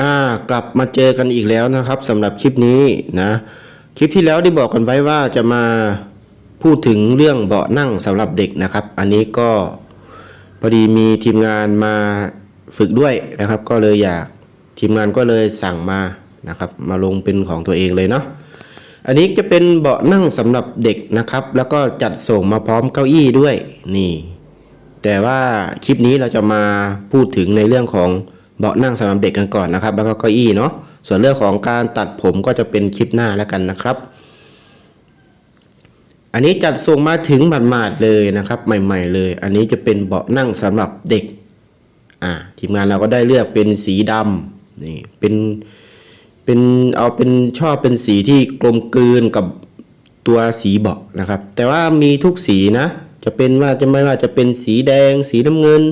อ่ากลับมาเจอกันอีกแล้วนะครับสำหรับคลิปนี้นะคลิปที่แล้วได้บอกกันไว้ว่าจะมาพูดถึงเรื่องเบาะนั่งสำหรับเด็กนะครับ อันนี้ก็พอดีมีทีมงานมาฝึกด้วยนะครับ ก็เลยอยากทีมงานก็เลยสั่งมานะครับ มาลงเป็นของตัวเองเลยเนาะอันนี้จะเป็นเบาะนั่งสำหรับเด็กนะครับ แล้วก็จัดส่งมาพร้อมเก้าอี้ด้วยนี่ แต่ว่าคลิปนี้เราจะมาพูดถึงในเรื่องของ เบาะนั่งสำหรับเด็กกันก่อนนะครับ แล้วก็เก้าอี้เนาะส่วนเรื่องของการตัดผมก็จะเป็นคลิปหน้าแล้วกันนะครับ อันนี้จัดส่งมาถึงหมาดๆเลยนะครับ ใหม่ ๆ เลย อันนี้จะเป็นเบาะนั่งสำหรับเด็กอ่าทีมงานเราก็ได้เลือกเป็นสีดำนี่เป็นเป็นเอาเป็นชอบเป็นสีที่กลมกลืนกับตัวสีเบาะนะครับ แต่ว่ามีทุกสีนะ จะเป็นว่าจะไม่ว่าจะเป็นสีแดง สีน้ำเงิน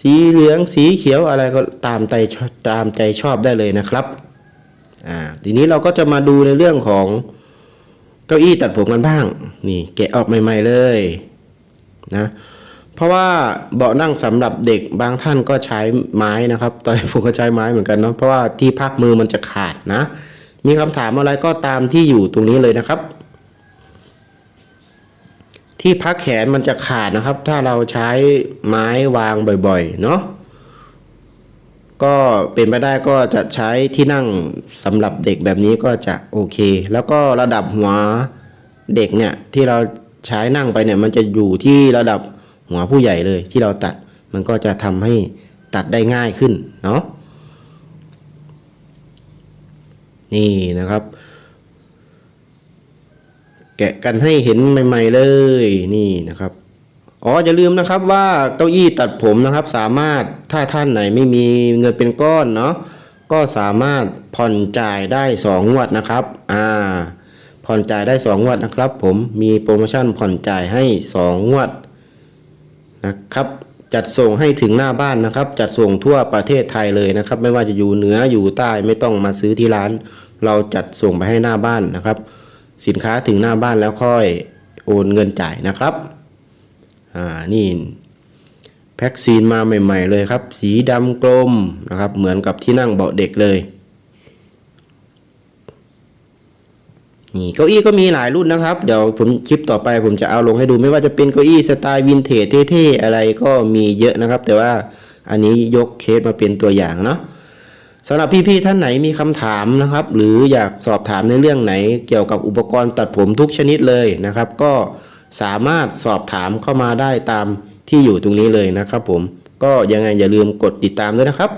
สีเหลืองสีเขียวอะไรก็ตามใจตามใจชอบได้เลยนะครับอ่าทีนี้เราก็จะมาดูในเรื่องของเก้าอี้ตัดผมกันบ้าง นี่แกะออกใหม่ ๆเลยนะเพราะว่าเบาะนั่งสำหรับเด็กบางท่านก็ใช้ไม้นะครับ ตอนนี้ผมก็ใช้ไม้เหมือนกันเนาะเพราะว่าที่พักมือมันจะขาดนะ มีคำถามอะไรก็ตามที่อยู่ตรงนี้เลยนะครับ ที่พักแขนมันจะขาดนะครับ ถ้าเราใช้ไม้วางบ่อยๆ เนาะก็เป็นไปได้ก็จะใช้ที่นั่งสำหรับเด็กแบบนี้ก็จะโอเค แล้วก็ระดับหัวเด็กเนี่ยที่เราใช้นั่งไปเนี่ยมันจะอยู่ที่ระดับหัวผู้ใหญ่เลยที่เราตัดมันก็จะทำให้ตัดได้ง่ายขึ้นเนาะนี่นะครับ แกะกันให้เห็นใหม่ๆเลยนี่นะครับอ๋ออย่าลืมนะครับว่าเก้าอี้ตัดผมนะครับ สามารถถ้าท่านไหนไม่มีเงินเป็นก้อนเนาะก็สามารถผ่อนจ่ายได้ 2 งวดนะครับอ่าผ่อนจ่ายได้ 2 งวดนะครับ ผมมีโปรโมชั่นผ่อนจ่ายให้ 2 งวดนะครับจัดส่งให้ถึงหน้าบ้านนะครับ จัดส่งทั่วประเทศไทยเลยนะครับ ไม่ว่าจะอยู่เหนืออยู่ใต้ไม่ต้องมาซื้อที่ร้าน เราจัดส่งไปให้หน้าบ้านนะครับ สินค้าถึงหน้าบ้านแล้วค่อยโอนเงินจ่ายนะครับ อ่า นี่แพ็กซีนมาใหม่ ๆ เลยครับ สีดำกลมนะครับ เหมือนกับที่นั่งเบาะเด็กเลย นี่เก้าอี้ก็มีหลายรุ่นนะครับ เดี๋ยวผมคลิปต่อไปผมจะเอาลงให้ดูไม่ว่าจะเป็นเก้าอี้สไตล์วินเทจเท่ๆอะไรก็มีเยอะนะครับ แต่ว่าอันนี้ยกเคสมาเป็นตัวอย่างเนาะ สำหรับพี่ๆท่านไหนมีคำถามนะครับ หรืออยากสอบถามในเรื่องไหนเกี่ยวกับอุปกรณ์ตัดผมทุกชนิดเลยนะครับ ก็สามารถสอบถามเข้ามาได้ตามที่อยู่ตรงนี้เลยนะครับผมก็ยังไงอย่าลืมกดติดตามด้วยนะครับ